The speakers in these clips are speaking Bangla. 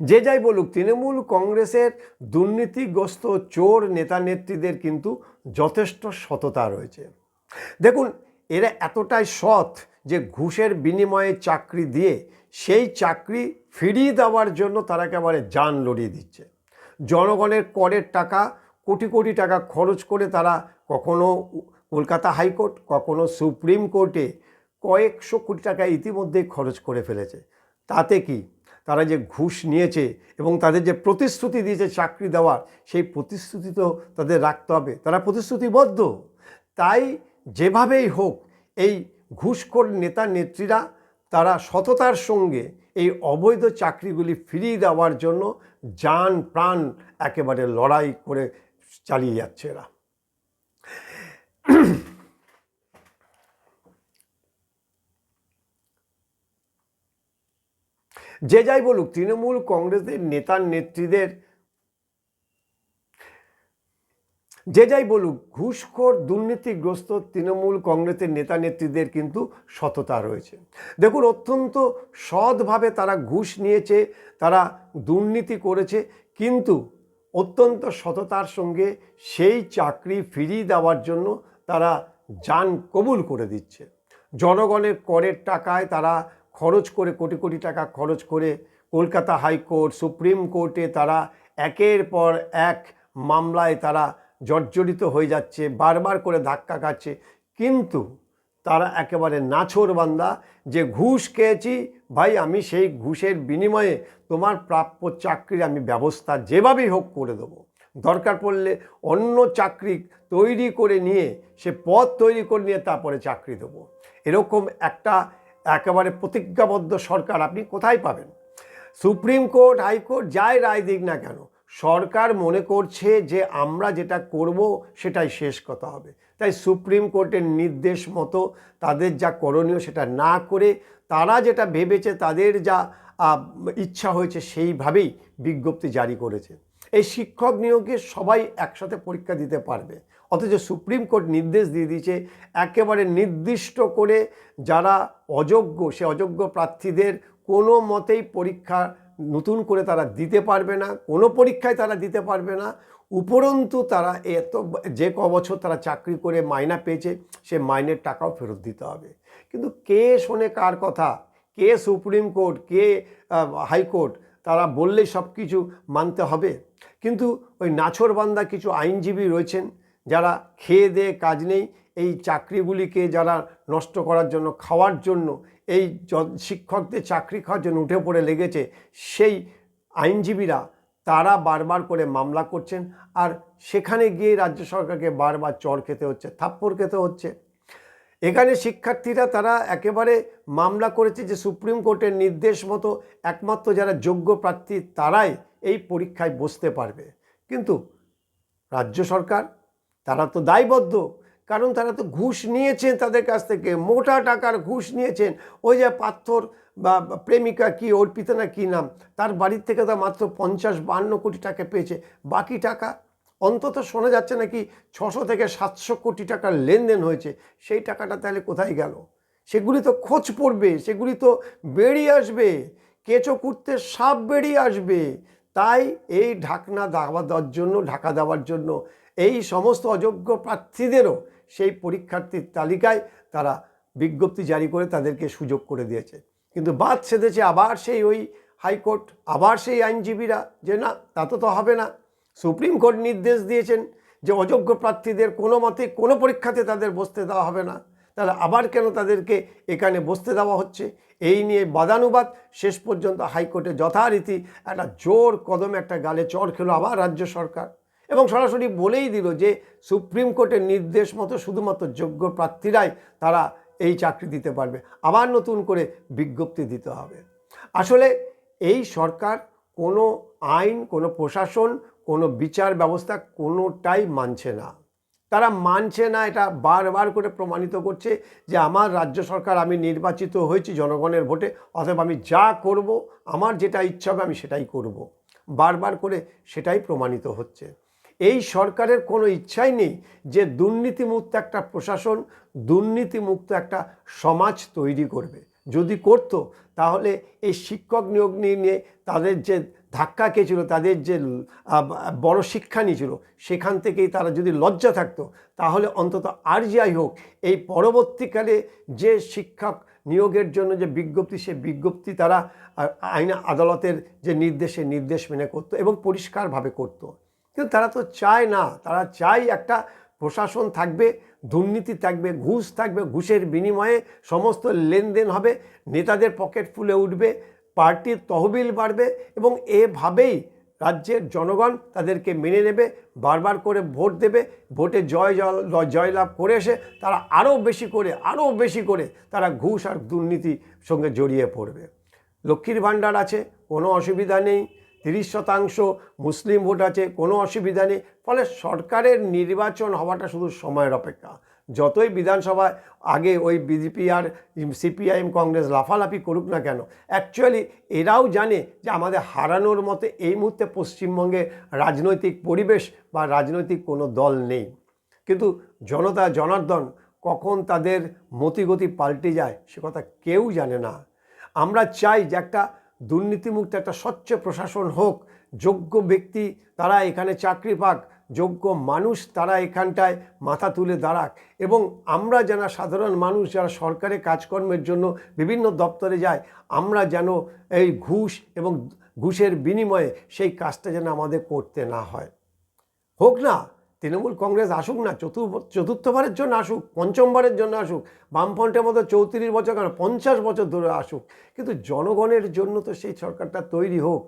যে যাই বলুক, তৃণমূল কংগ্রেসের দুর্নীতিগ্রস্ত চোর নেতা নেত্রীদের কিন্তু যথেষ্ট সততা রয়েছে। দেখুন, এরা এতটাই সৎ যে ঘুষের বিনিময়ে চাকরি দিয়ে সেই চাকরি ফিরিয়ে দেওয়ার জন্য তারা একেবারে যান লড়িয়ে দিচ্ছে। জনগণের করের টাকা, কোটি কোটি টাকা খরচ করে তারা কখনো কলকাতা হাইকোর্ট, কখনো সুপ্রিম কোর্টে কয়েকশো কোটি টাকা ইতিমধ্যেই খরচ করে ফেলেছে। তাতে কি? তারা যে ঘুষ নিয়েছে এবং তাদের যে প্রতিশ্রুতি দিয়েছে চাকরি দেওয়ার, সেই প্রতিশ্রুতি তো তাদের রাখতে হবে। তারা প্রতিশ্রুতিবদ্ধ। তাই যেভাবেই হোক, এই ঘুষখোর নেতা নেত্রীরা, তারা সততার সঙ্গে এই অবৈধ চাকরিগুলি ফিরিয়ে দেওয়ার জন্য যান প্রাণ একেবারে লড়াই করে চালিয়ে যাচ্ছে এরা। যে যাই বলুক, তৃণমূল কংগ্রেসের নেতা নেত্রীদের, যে যাই বলুক, ঘুষখোর, দুর্নীতিগ্রস্ত তৃণমূল কংগ্রেসের নেতা নেত্রীদের কিন্তু সততা রয়েছে। দেখুন, অত্যন্ত সৎভাবে তারা ঘুষ নিয়েছে, তারা দুর্নীতি করেছে, কিন্তু অত্যন্ত সততার সঙ্গে সেই চাকরি ফিরিয়ে দেওয়ার জন্য তারা যান কবুল করে দিচ্ছে। জনগণের করের টাকায় তারা খরচ করে, কোটি কোটি টাকা খরচ করে কলকাতা হাইকোর্ট, সুপ্রিম কোর্টে তারা একের পর এক মামলায় তারা জর্জরিত হয়ে যাচ্ছে, বারবার করে ধাক্কা খাচ্ছে। কিন্তু তারা একেবারে নাছোর বান্দা যে ঘুষ খেয়েছি, ভাই আমি সেই ঘুষের বিনিময়ে তোমার প্রাপ্য চাকরির আমি ব্যবস্থা যেভাবেই হোক করে দেবো। দরকার পড়লে অন্য চাকরি তৈরি করে নিয়ে, সে পদ তৈরি করে নিয়ে তারপরে চাকরি দেবো। এরকম একটা একেবারে প্রতিজ্ঞাবদ্ধ সরকার আপনি কোথায় পাবেন? সুপ্রিম কোর্ট হাইকোর্ট যাই রায় দিক না কেন, সরকার মনে করছে যে আমরা যেটা করব সেটাই শেষ কথা হবে। তাই সুপ্রিম কোর্টের নির্দেশ মতো তাদের যা করণীয় সেটা না করে, তারা যেটা ভেবেছে, তাদের যা ইচ্ছা হয়েছে সেইভাবেই বিজ্ঞপ্তি জারি করেছে। এই শিক্ষক নিয়োগে সবাই একসাথে পরীক্ষা দিতে পারবে। অথচ সুপ্রিম কোর্ট নির্দেশ দিয়ে দিয়েছে, একেবারে নির্দিষ্ট করে যারা অযোগ্য, সে অযোগ্য প্রার্থীদের কোনো মতেই পরীক্ষা নতুন করে তারা দিতে পারবে না, কোনো পরীক্ষায় তারা দিতে পারবে না। উপরন্তু তারা এত যে ক বছর তারা চাকরি করে মাইনা পেয়েছে, সে মাইনের টাকাও ফেরত দিতে হবে। কিন্তু কে শোনে কার কথা? কে সুপ্রিম কোর্ট, কে হাইকোর্ট? তারা বললেই সব কিছু মানতে হবে? কিন্তু ওই নাছোড়বান্দা কিছু আইনজীবী রয়েছেন যারা খেয়ে দেয়ে কাজ নেই, এই চাকরিগুলিকে যারা নষ্ট করার জন্য, খাওয়ার জন্য, এই শিক্ষকদের চাকরি খাওয়ার জন্য উঠে পড়ে লেগেছে, সেই আইনজীবীরা তারা বারবার করে মামলা করছেন আর সেখানে গিয়ে রাজ্য সরকারকে বারবার চর খেতে হচ্ছে, থাপ্পড় খেতে হচ্ছে। এখানে শিক্ষার্থীরা তারা একেবারে মামলা করেছে যে সুপ্রিম কোর্টের নির্দেশ মতো একমাত্র যারা যোগ্য প্রার্থী তারাই এই পরীক্ষায় বসতে পারবে। কিন্তু রাজ্য সরকার, তারা তো দায়বদ্ধ। কারণ তারা তো ঘুষ নিয়েছেন তাদের কাছ থেকে, মোটা টাকার ঘুষ নিয়েছেন। ওই যে পাথর বা প্রেমিকা কি, অর্পিতা না কী নাম, তার বাড়ির থেকে তো মাত্র পঞ্চাশ বান্ন কোটি টাকা পেয়েছে। বাকি টাকা? অন্তত শোনা যাচ্ছে নাকি ছশো থেকে সাতশো কোটি টাকার লেনদেন হয়েছে। সেই টাকাটা তাহলে কোথায় গেল? সেগুলি তো খোঁজ পড়বে, সেগুলি তো বেরিয়ে আসবে। কেঁচো কুর্তে সাপ বেরিয়ে আসবে। তাই এই ঢাকনা দাবা দেওয়ার জন্য, ঢাকা দেওয়ার জন্য, এই সমস্ত অযোগ্য প্রার্থীদেরও সেই পরীক্ষার্থীর তালিকায় তারা বিজ্ঞপ্তি জারি করে তাদেরকে সুযোগ করে দিয়েছে। কিন্তু বাদ সেধেছে আবার সেই ওই হাইকোর্ট, আবার সেই আইনজীবীরা যে না, তা তো তো হবে না। সুপ্রিম কোর্ট নির্দেশ দিয়েছেন যে অযোগ্য প্রার্থীদের কোনো মতে কোনো পরীক্ষাতে তাদের বসতে দেওয়া হবে না। তাহলে আবার কেন তাদেরকে এখানে বসতে দেওয়া হচ্ছে? এই নিয়ে বাদানুবাদ। শেষ পর্যন্ত হাইকোর্টে যথারীতি একটা জোর কদমে একটা গালে চর খেলো আবার রাজ্য সরকার। এবং সরাসরি বলেই দিল যে সুপ্রিম কোর্টের নির্দেশ মতো শুধুমাত্র যোগ্য প্রার্থীরাই তারা এই চাকরি দিতে পারবে। আবার নতুন করে বিজ্ঞপ্তি দিতে হবে। আসলে এই সরকার কোনো আইন, কোনো প্রশাসন, কোনো বিচার ব্যবস্থা কোনোটাই মানছে না। তারা মানছে না, এটা বারবার করে প্রমাণিত করছে যে আমার রাজ্য সরকার আমি নির্বাচিত হয়েছি জনগণের ভোটে অথবা আমি যা করব, আমার যেটা ইচ্ছা হবে আমি সেটাই করব। বারবার করে সেটাই প্রমাণিত হচ্ছে। এই সরকারের কোনো ইচ্ছাই নেই যে দুর্নীতিমুক্ত একটা প্রশাসন, দুর্নীতিমুক্ত একটা সমাজ তৈরি করবে। যদি করতো, তাহলে এই শিক্ষক নিয়োগ নিয়ে তাদের যে ধাক্কা খেয়েছিল তাদের যে বড় শিক্ষা নিয়েছিল সেখান থেকেই তারা যদি লজ্জা থাকতো, তাহলে অন্তত আর যাই হোক, এই পরবর্তীকালে যে শিক্ষক নিয়োগের জন্য যে বিজ্ঞপ্তি, সে বিজ্ঞপ্তি তারা আইন আদালতের যে নির্দেশে নির্দেশ মেনে করতো এবং পরিষ্কারভাবে করতো। কিন্তু তারা তো চায় না, তারা চায় একটা প্রশাসন থাকবে, দুর্নীতি থাকবে, ঘুষ থাকবে, ঘুষের বিনিময়ে সমস্ত লেনদেন হবে, নেতাদের পকেট ফুলে উঠবে, পার্টির তহবিল বাড়বে এবং এভাবেই রাজ্যের জনগণ তাদেরকে মেনে নেবে, বারবার করে ভোট দেবে, ভোটে জয় জয় জয়লাভ করে এসে তারা আরও বেশি করে, আরও বেশি করে তারা ঘুষ আর দুর্নীতির সঙ্গে জড়িয়ে পড়বে। লক্ষ্মীর ভাণ্ডার আছে, কোনো অসুবিধা নেই। তিরিশ শতাংশ মুসলিম ভোট আছে, কোনো অসুবিধা নেই। ফলে সরকারের নির্বাচন হওয়াটা শুধু সময়ের অপেক্ষা। যতই বিধানসভায় আগে ওই বিজেপি আর সিপিআইএম কংগ্রেস লাফালাফি করুক না কেন অ্যাকচুয়ালি এরাও জানে যে আমাদের হারানোর মতে এই মুহূর্তে পশ্চিমবঙ্গে রাজনৈতিক পরিবেশ বা রাজনৈতিক কোনো দল নেই। কিন্তু জনতা, জনার্দন কখন তাদের মতিগতি পাল্টে যায়, সে কথা কেউ জানে না। আমরা চাই যে একটা দুর্নীতিমুক্ত একটা স্বচ্ছ প্রশাসন হোক, যোগ্য ব্যক্তি তারা এখানে চাকরি পাক, যোগ্য মানুষ তারা এখানটায় মাথা তুলে দাঁড়াক। এবং আমরা যারা সাধারণ মানুষ, যারা সরকারি কাজকর্মের জন্য বিভিন্ন দপ্তরে যায় আমরা যেন এই ঘুষ এবং ঘুষের বিনিময়ে সেই কাজটা যেন আমাদের করতে না হয়। হোক না তৃণমূল কংগ্রেস আসুক না চতুর্থ চতুর্থবারের জন্য আসুক, পঞ্চমবারের জন্য আসুক, বামফ্রন্টের মতো চৌত্রিশ বছর কেন, পঞ্চাশ বছর ধরে আসুক। কিন্তু জনগণের জন্য তো সেই সরকারটা তৈরি হোক,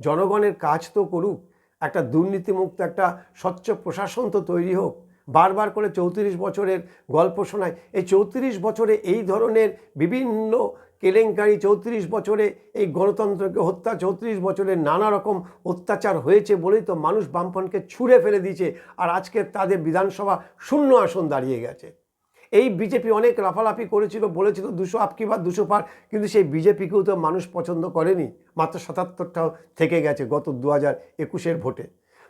জনগণের কাজ তো করুক, একটা দুর্নীতিমুক্ত, একটা স্বচ্ছ প্রশাসন তো তৈরি হোক বারবার করে চৌত্রিশ বছরের গল্প শোনায়। এই চৌত্রিশ বছরে এই ধরনের বিভিন্ন কেলেঙ্কারি, চৌত্রিশ বছরে এই গণতন্ত্রকে হত্যা, চৌত্রিশ বছরে নানা রকম অত্যাচার হয়েছে বলেই তো মানুষ বামপনকে ছুঁড়ে ফেলে দিয়েছে আর আজকে তাদের বিধানসভা শূন্য আসন দাঁড়িয়ে গেছে। এই বিজেপি অনেক লাফালাফি করেছিল, বলেছিল দুশো আপকি বা দুশো পার, কিন্তু সেই বিজেপিকেও তো মানুষ পছন্দ করেনি। মাত্র সাতাত্তরটাও থেকে গেছে গত দু হাজার একুশের ভোটে।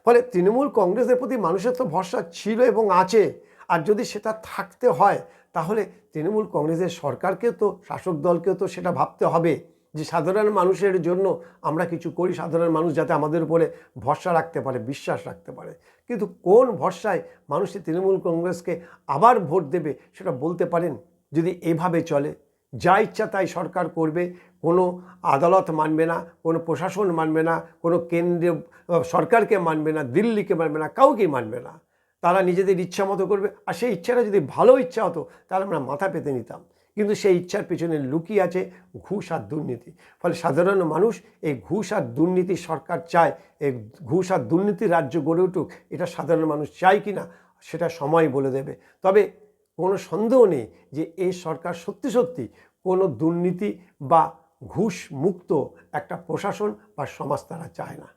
ফলে তৃণমূল কংগ্রেসের প্রতি মানুষের তো ভরসা ছিল এবং আছে। আর যদি সেটা থাকতে হয়, তাহলে তৃণমূল কংগ্রেসের সরকারকেও তো, শাসক দলকেও তো সেটা ভাবতে হবে যে সাধারণ মানুষের জন্য আমরা কিছু করি, সাধারণ মানুষ যাতে আমাদের উপরে ভরসা রাখতে পারে, বিশ্বাস রাখতে পারে। কিন্তু কোন ভরসায় মানুষ তৃণমূল কংগ্রেসকে আবার ভোট দেবে সেটা বলতে পারেন? যদি এভাবে চলে। যা ইচ্ছা তাই সরকার করবে, কোনো আদালত মানবে না, কোনো প্রশাসন মানবে না, কোনো কেন্দ্রীয় সরকারকে মানবে না, দিল্লিকে মানবে না কাউকেই মানবে না। তারা নিজেদের ইচ্ছা মতো করবে, আর সেই ইচ্ছাটা যদি ভালো ইচ্ছা হতো, তাহলে আমরা মাথা পেতে নিতাম। কিন্তু সেই ইচ্ছার পেছনে লুকিয়ে আছে ঘুষ আর দুর্নীতি। ফলে সাধারণ মানুষ এই ঘুষ আর দুর্নীতি সরকার চায়, এই ঘুষ আর দুর্নীতির রাজ্য গড়ে উঠুক, এটা সাধারণ মানুষ চায় কি না সেটা সময় বলে দেবে। তবে কোনো সন্দেহ নেই যে এই সরকার সত্যি সত্যি কোনো দুর্নীতি বা ঘুষ মুক্ত একটা প্রশাসন বা সমাজ তারা চায় না।